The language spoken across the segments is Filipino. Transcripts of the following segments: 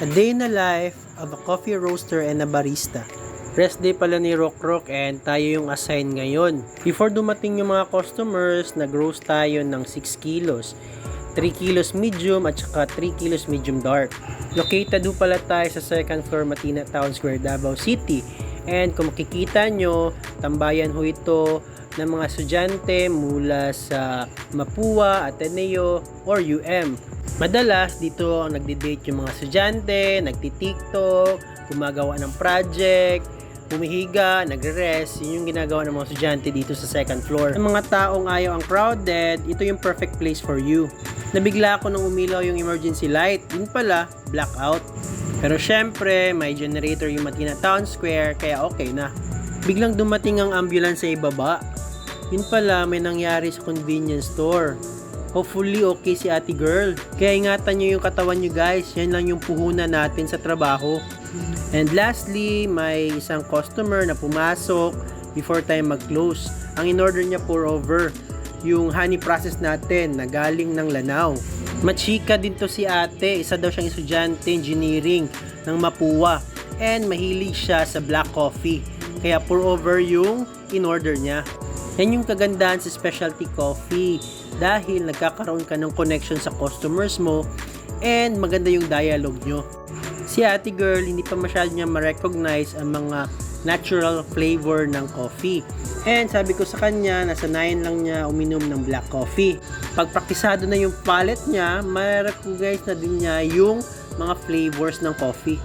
A day in the life of a coffee roaster and a barista. Rest day pala ni Rock Rock and tayo yung assign ngayon. Before dumating yung mga customers, nag-roast tayo ng 6 kilos. 3 kilos medium at saka 3 kilos medium dark. Located ho pala tayo sa second floor Matina Town Square, Davao City. And kung makikita nyo, tambayan ho ito ng mga estudyante mula sa Mapua, Ateneo, or UM. Madalas dito ang nagde-date yung mga estudyante, nagti-tiktok, gumagawa ng project, humihiga, nagre-rest. Yun yung ginagawa ng mga estudyante dito sa second floor. Ang mga taong ayaw ang crowded, ito yung perfect place for you. Nabigla ako nung umilaw yung emergency light. Yun pala, blackout. Pero syempre, may generator yung Matina Town Square, kaya okay na. Biglang dumating ang ambulance sa ibaba. Yun pala, may nangyari sa convenience store. Hopefully, okay si ate girl. Kaya ingatan nyo yung katawan nyo guys. Yan lang yung puhunan natin sa trabaho. And lastly, may isang customer na pumasok before tayo mag-close. Ang in-order niya pour over yung honey process natin na galing ng Lanao. Machika din to si ate. Isa daw siyang estudyante engineering ng Mapua. And mahilig siya sa black coffee. Kaya pour over yung in-order niya. Yan yung kagandahan sa specialty coffee dahil nagkakaroon ka ng connection sa customers mo and maganda yung dialogue nyo. Si ate girl, hindi pa masyado niya ma-recognize ang mga natural flavor ng coffee. And sabi ko sa kanya, nasanayan lang niya uminom ng black coffee. Pag praktisado na yung palate niya, ma-recognize na din niya yung mga flavors ng coffee.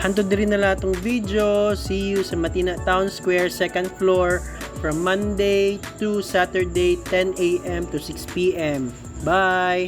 Hantod din na lahat video. See you sa Matina Town Square, second floor, from Monday to Saturday, 10 a.m. to 6 p.m. Bye!